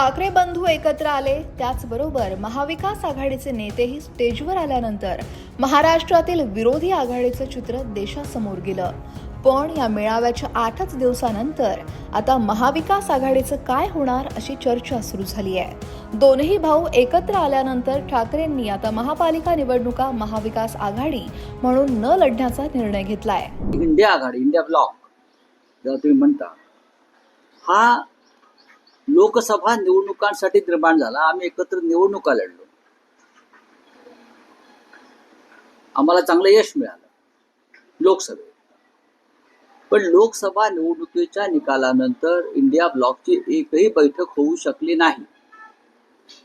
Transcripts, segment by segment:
ठाकरे बंधू एकत्र आले त्याचबरोबर महाविकास आघाडीचे नेतेही स्टेजवर आल्यानंतर महाराष्ट्रातील विरोधी आघाडीचं चित्र देशासमोर गेलं. पण या मेळाव्याच्या आठच दिवसानंतर आता महाविकास आघाडीचं काय होणार अशी चर्चा सुरू झाली आहे. दोनही भाऊ एकत्र आल्यानंतर ठाकरेंनी आता महापालिका निवडणुका महाविकास आघाडी म्हणून न लढण्याचा निर्णय घेतलाय. इंडिया आघाडी इंडिया ब्लॉक तुम्ही म्हणता हा लोकसभा निवडणुकांसाठी निर्माण झाला. आम्ही एकत्र निवडणुका लढलो. आम्हाला चांगलं यश मिळालं. लोकसभेत. पण लोकसभा निवडणुकीच्या निकालानंतर इंडिया ब्लॉकची एकही बैठक होऊ शकली नाही.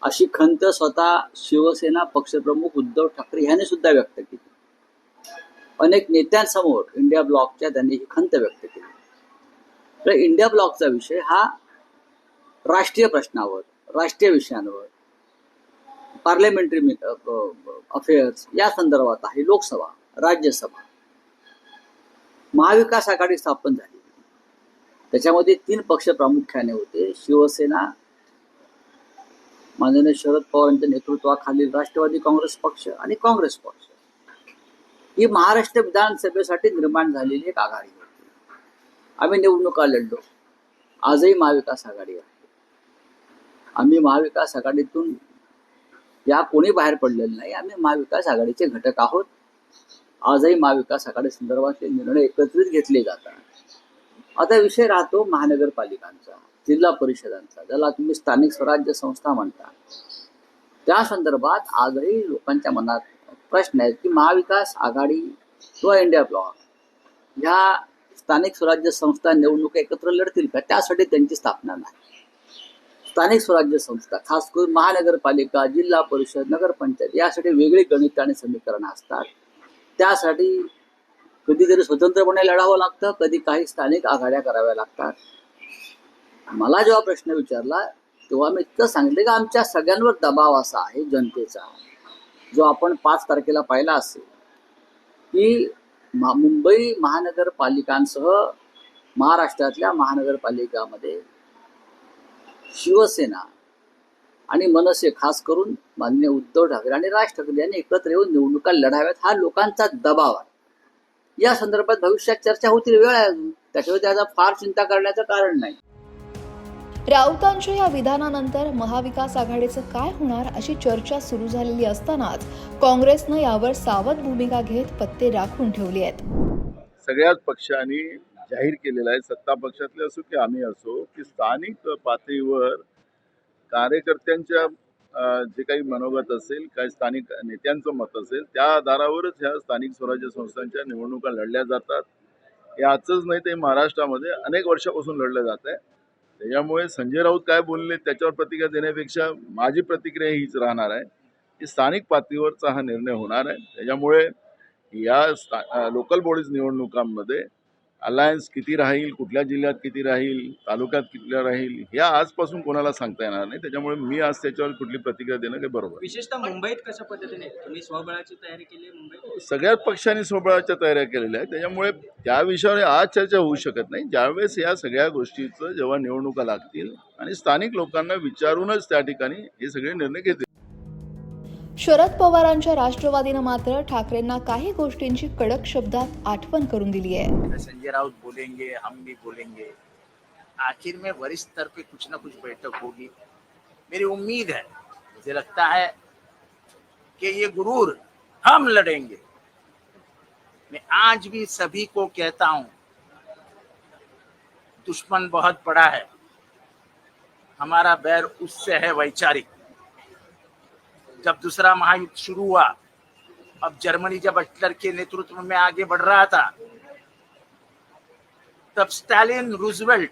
अशी खंत स्वतः शिवसेना पक्षप्रमुख उद्धव ठाकरे यांनी सुद्धा व्यक्त केली. अनेक नेत्यांसमोर इंडिया ब्लॉकच्या त्यांनी ही खंत व्यक्त केली. तर इंडिया ब्लॉकचा विषय हा राष्ट्रीय प्रश्नावर राष्ट्रीय विषयांवर पार्लमेंटरी अफेअर्स या संदर्भात आहे लोकसभा राज्यसभा. महाविकास आघाडी स्थापन झाली. त्याच्यामध्ये तीन पक्ष प्रामुख्याने होते. शिवसेना माननीय शरद पवारांच्या नेतृत्वाखालील राष्ट्रवादी काँग्रेस पक्ष आणि काँग्रेस पक्ष. ही महाराष्ट्र विधानसभेसाठी निर्माण झालेली एक आघाडी होती. आम्ही निवडणुका लढलो. आजही महाविकास आघाडी आहे. आम्ही महाविकास आघाडीतून या कोणी बाहेर पडलेलं नाही आम्ही महाविकास आघाडीचे घटक आहोत. आजही महाविकास आघाडी संदर्भातले निर्णय एकत्रित घेतले जातात. आता विषय राहतो महानगरपालिकांचा जिल्हा परिषदांचा ज्याला तुम्ही स्थानिक स्वराज्य संस्था म्हणता. त्या संदर्भात आजही लोकांच्या मनात प्रश्न आहेत की महाविकास आघाडी किंवा इंडिया ब्लॉक ह्या स्थानिक स्वराज्य संस्था निवडणुका एकत्र लढतील का? त्यासाठी त्यांची स्थापना नाही. स्थानिक स्वराज्य संस्था खास करून महानगरपालिका जिल्हा परिषद नगरपंचायत यासाठी वेगळी गणित आणि समीकरणं असतात. त्यासाठी कधीतरी स्वतंत्रपणे लढावं लागतं कधी काही स्थानिक आघाड्या कराव्या लागतात. मला जेव्हा प्रश्न विचारला तेव्हा मी इतकं सांगितलं की आमच्या सगळ्यांवर दबाव असा आहे जनतेचा जो आपण पाच तारखेला पाहिला असेल की मुंबई महानगरपालिकांसह महाराष्ट्रातल्या महानगरपालिकामध्ये शिवसेना आणि मनसे खास करून माननीय उद्धव ठाकरे आणि राज ठाकरे यांनी एकत्र येऊन निवडणुका लढाव्यात. हा लोकांचा दबाव आहे. या संदर्भात भविष्यात चर्चा होतील वेळ आहे अजून. त्याच्यावर त्याचा फार चिंता करण्याचं कारण नाही. राऊतांच्या या विधानानंतर महाविकास आघाडीचं काय होणार अशी चर्चा सुरू झालेली असतानाच काँग्रेसनं यावर सावध भूमिका घेत पत्ते राखून ठेवली आहेत. सगळ्याच पक्षांनी जाहीर केलेलं आहे सत्ता पक्षातले असो की आम्ही असो की स्थानिक पातळीवर कार्यकर्त्यांच्या जे काही मनोगत असेल काही स्थानिक नेत्यांचं मत असेल त्या आधारावरच ह्या स्थानिक स्वराज्य संस्थांच्या निवडणुका लढल्या जातात. याचंच नाही ते महाराष्ट्रामध्ये अनेक वर्षापासून लढलं जात आहे. त्याच्यामुळे संजय राऊत काय बोलले त्याच्यावर प्रतिक्रिया देण्यापेक्षा माझी प्रतिक्रिया हीच राहणार आहे की स्थानिक पातळीवरचा हा निर्णय होणार आहे. त्याच्यामुळे या स्था लोकल बॉडीज निवडणुकांमध्ये अलायन्स किती राहील कुठल्या जिल्ह्यात किती राहील तालुक्यात किती राहील हे आजपासून कोणाला सांगता येणार नाही. त्याच्यामुळे मी आज त्याच्यावर कुठली प्रतिक्रिया देणं काही बरोबर. विशेषतः मुंबईत कशा पद्धतीने? तुम्ही स्वबळाची तयारी केली मुंबईत? सगळ्याच पक्षांनी सोबळाच्या तयाऱ्या केलेल्या आहेत. त्याच्यामुळे त्या विषयावर आज चर्चा होऊ शकत नाही. ज्यावेळेस या सगळ्या गोष्टीचं जेव्हा निवडणुका लागतील आणि स्थानिक लोकांना विचारूनच त्या ठिकाणी हे सगळे निर्णय घेतील. शरद पवारांच्या राष्ट्रवादीनं मात्र ठाकरेंना काही गोष्टींची कडक शब्दात आठवण करून दिली आहे. संजय राउत बोलेंगे, हम भी बोलेंगे. आखिर में वरिष्ठ स्तर पे कुछ ना कुछ बैठक होगी. मेरी उम्मीद है, मुझे लगता है कि ये गुरूर हम लड़ेंगे. मैं आज भी सभी को कहता हूँ, दुश्मन बहुत बड़ा है. हमारा बैर उससे है वैचारिक. जब दूसरा महायुद्ध शुरू हुआ, अब जर्मनी जब हिटलर के नेतृत्व में आगे बढ़ रहा था, तब स्टालिन रूजवेल्ट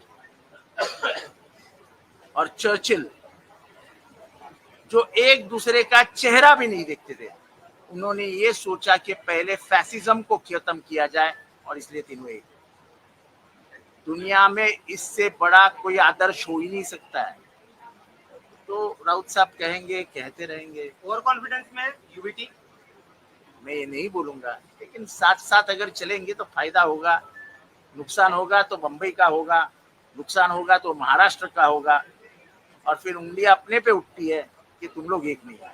और चर्चिल, जो एक दूसरे का चेहरा भी नहीं देखते थे, उन्होंने ये सोचा कि पहले फैसिज्म को खत्म किया जाए और इसलिए तीनों एक दुनिया में इससे बड़ा कोई आदर्श हो ही नहीं सकता है। तो राउत साहब कहेंगे, कहते रहेंगे। ओव्हर कॉन्फिडन्स में यूबीटी मैं ये नहीं बोलूँगा, लेकिन साथ साथ अगर चलेंगे तो फ़ायदा होगा, नुकसान होगा तो बम्बई का होगा, नुकसान होगा तो महाराष्ट्र का होगा, और फिर उंगली अपने पे उठती है कि तुम लोग एक नहीं है।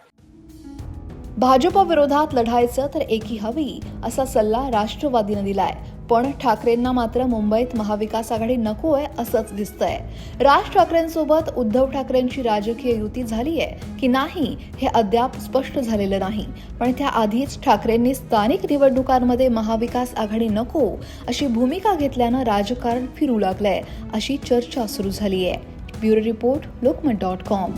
भाजप विरोधात लढायचं तर एकी हवी असा सल्ला राष्ट्रवादीनं दिलाय. पण ठाकरेंना मात्र मुंबईत महाविकास आघाडी नको आहे असंच दिसतंय. राज ठाकरेंसोबत उद्धव ठाकरेंची राजकीय युती झाली आहे की नाही हे अद्याप स्पष्ट झालेलं नाही. पण त्याआधीच ठाकरेंनी स्थानिक निवडणुकांमध्ये महाविकास आघाडी नको अशी भूमिका घेतल्यानं राजकारण फिरू लागलंय अशी चर्चा सुरू झाली आहे bureau report Lokmat dot com.